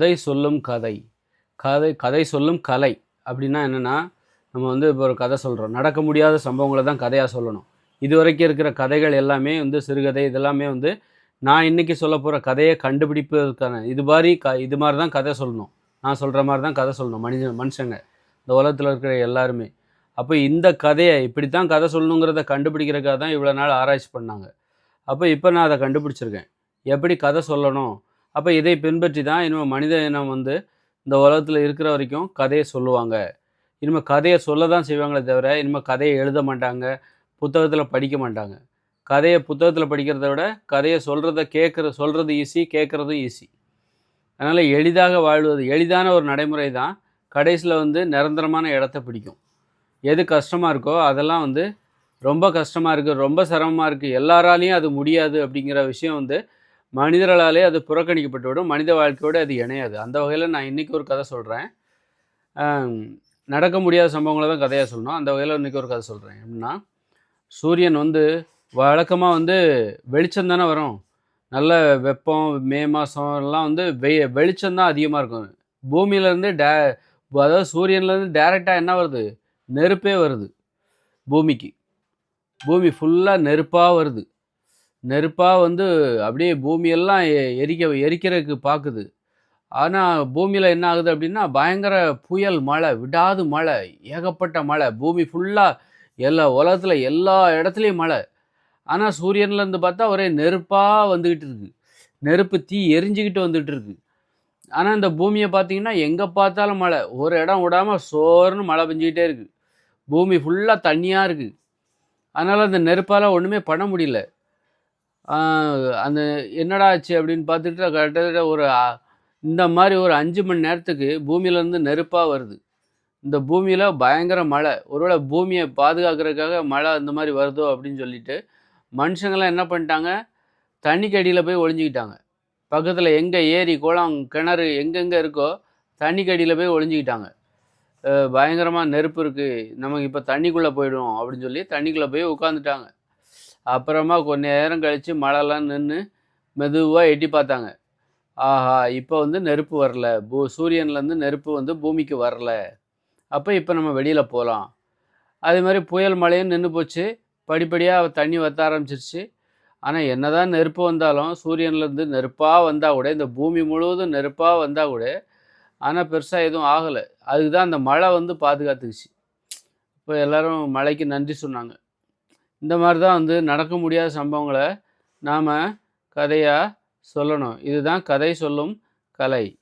கதை சொல்லும் கதை. கதை கதை சொல்லும் கலை அப்படின்னா என்னென்னா நம்ம வந்து இப்போ ஒரு கதை சொல்கிறோம் நடக்க முடியாத சம்பவங்களை தான் கதையாக சொல்லணும். இது வரைக்கும் இருக்கிற கதைகள் எல்லாமே வந்து சிறுகதை இதெல்லாமே வந்து நான் இன்றைக்கி சொல்ல போகிற கதையை கண்டுபிடிப்பதற்கான இது மாதிரி க இது மாதிரி தான் கதை சொல்லணும். நான் சொல்கிற மாதிரி தான் கதை சொல்லணும் மனித மனுஷங்க இந்த உலகத்தில் இருக்கிற எல்லாருமே. அப்போ இந்த கதையை இப்படி தான் கதை சொல்லணுங்கிறத கண்டுபிடிக்கிறக்காக தான் இவ்வளோ நாள் ஆராய்ச்சி பண்ணாங்க. அப்போ இப்போ நான் அதை கண்டுபிடிச்சிருக்கேன். எப்படி கதை சொல்லணும்? அப்போ இதை பின்பற்றி தான் இனிமேல் மனித இனம் வந்து இந்த உலகத்தில் இருக்கிற வரைக்கும் கதையை சொல்லுவாங்க. இனிமேல் கதையை சொல்ல தான் செய்வாங்களே தவிர இனிமேல் கதையை எழுத மாட்டாங்க புத்தகத்தில் படிக்க மாட்டாங்க. கதையை புத்தகத்தில் படிக்கிறத விட கதையை சொல்கிறத கேட்குற சொல்கிறது ஈஸி கேட்குறதும் ஈஸி. அதனால் எளிதாக வாழ்வது எளிதான ஒரு நடைமுறை தான் கடைசியில் வந்து நிரந்தரமான இடத்த பிடிக்கும். எது கஷ்டமாக இருக்கோ அதெல்லாம் வந்து ரொம்ப கஷ்டமாக இருக்குது ரொம்ப சிரமமாக இருக்குது எல்லாராலையும் அது முடியாது அப்படிங்கிற விஷயம் வந்து மனிதர்களாலே அது புறக்கணிக்கப்பட்டு விடும் மனித வாழ்க்கையோடு அது இணையாது. அந்த வகையில் நான் இன்றைக்கி ஒரு கதை சொல்கிறேன் நடக்க முடியாத சம்பவங்களை தான் கதையாக சொல்லணும். அந்த வகையில் இன்றைக்கி ஒரு கதை சொல்கிறேன் எப்படின்னா சூரியன் வந்து வழக்கமாக வந்து வெளிச்சம் தானே வரும். நல்ல வெப்பம் மே மாதம் எல்லாம் வந்து வெ வெளிச்சம் தான் அதிகமாக இருக்கும். பூமியிலேருந்து டே அதாவது சூரியன்லேருந்து டேரெக்டாக என்ன வருது? நெருப்பே வருது பூமிக்கு. பூமி ஃபுல்லாக நெருப்பாக வருது. நெருப்பாக வந்து அப்படியே பூமியெல்லாம் எரிக்க எரிக்கிறதுக்கு பார்க்குது ஆனால் பூமியில் என்ன ஆகுது அப்படின்னா பயங்கர புயல் மழை விடாது மழை ஏகப்பட்ட மழை. பூமி ஃபுல்லாக எல்லா உலகத்தில் எல்லா இடத்துலையும் மழை. ஆனால் சூரியன்லேருந்து பார்த்தா ஒரே நெருப்பாக வந்துக்கிட்டு இருக்கு. நெருப்பு தீ எரிஞ்சுக்கிட்டு வந்துட்டு இருக்கு. ஆனால் இந்த பூமியை பார்த்தீங்கன்னா எங்கே பார்த்தாலும் மழை. ஒரு இடம் விடாமல் சோர்னு மழை பெஞ்சிக்கிட்டே இருக்குது பூமி ஃபுல்லாக தண்ணியாக இருக்குது அதனால் அந்த நெருப்பால் ஒன்றுமே பண்ண முடியல. அந்த என்னடா ஆச்சு அப்படின்னு பார்த்துட்டு கிட்டத்தட்ட ஒரு இந்த மாதிரி ஒரு அஞ்சு மணி நேரத்துக்கு பூமியிலேருந்து நெருப்பாக வருது. இந்த பூமியில் பயங்கர மழை. ஒருவேளை பூமியை பாதுகாக்கிறதுக்காக மழை அந்த மாதிரி வருதோ அப்படின்னு சொல்லிட்டு மனுஷங்களாம் என்ன பண்ணிட்டாங்க? தண்ணிக்கு அடியில் போய் ஒளிஞ்சிக்கிட்டாங்க. பக்கத்தில் எங்கே ஏரி குளம் கிணறு எங்கெங்கே இருக்கோ தண்ணிக்கு அடியில் போய் ஒளிஞ்சிக்கிட்டாங்க. பயங்கரமாக நெருப்பு இருக்குது நமக்கு இப்போ தண்ணிக்குள்ளே போயிடும் அப்படின்னு சொல்லி தண்ணிக்குள்ளே போய் உட்காந்துட்டாங்க அப்புறமா கொஞ்ச நேரம் கழித்து மழைலாம் நின்று மெதுவாக எட்டி பார்த்தாங்க. ஆஹா இப்போ வந்து நெருப்பு வரல. பூ சூரியன்லேருந்து நெருப்பு வந்து பூமிக்கு வரல. அப்போ இப்போ நம்ம வெளியில் போகலாம் அதே மாதிரி புயல் மழையும் நின்று போச்சு. படிப்படியாக தண்ணி வற்ற ஆரம்பிச்சிருச்சு. ஆனால் என்ன தான் நெருப்பு வந்தாலும் சூரியன்லேருந்து நெருப்பாக வந்தால் கூட இந்த பூமி முழுவதும் நெருப்பாக வந்தால் கூட ஆனால் பெருசாக எதுவும் ஆகலை. அதுக்கு தான் அந்த மழை வந்து பாதுகாத்துக்குச்சு. இப்போ எல்லோரும் மழைக்கு நன்றி சொன்னாங்க. இந்த மாதிரி தான் வந்து நடக்க முடியாத சம்பவங்களை நாம் கதையாக சொல்லணும். இதுதான் கதை சொல்லும் கலை.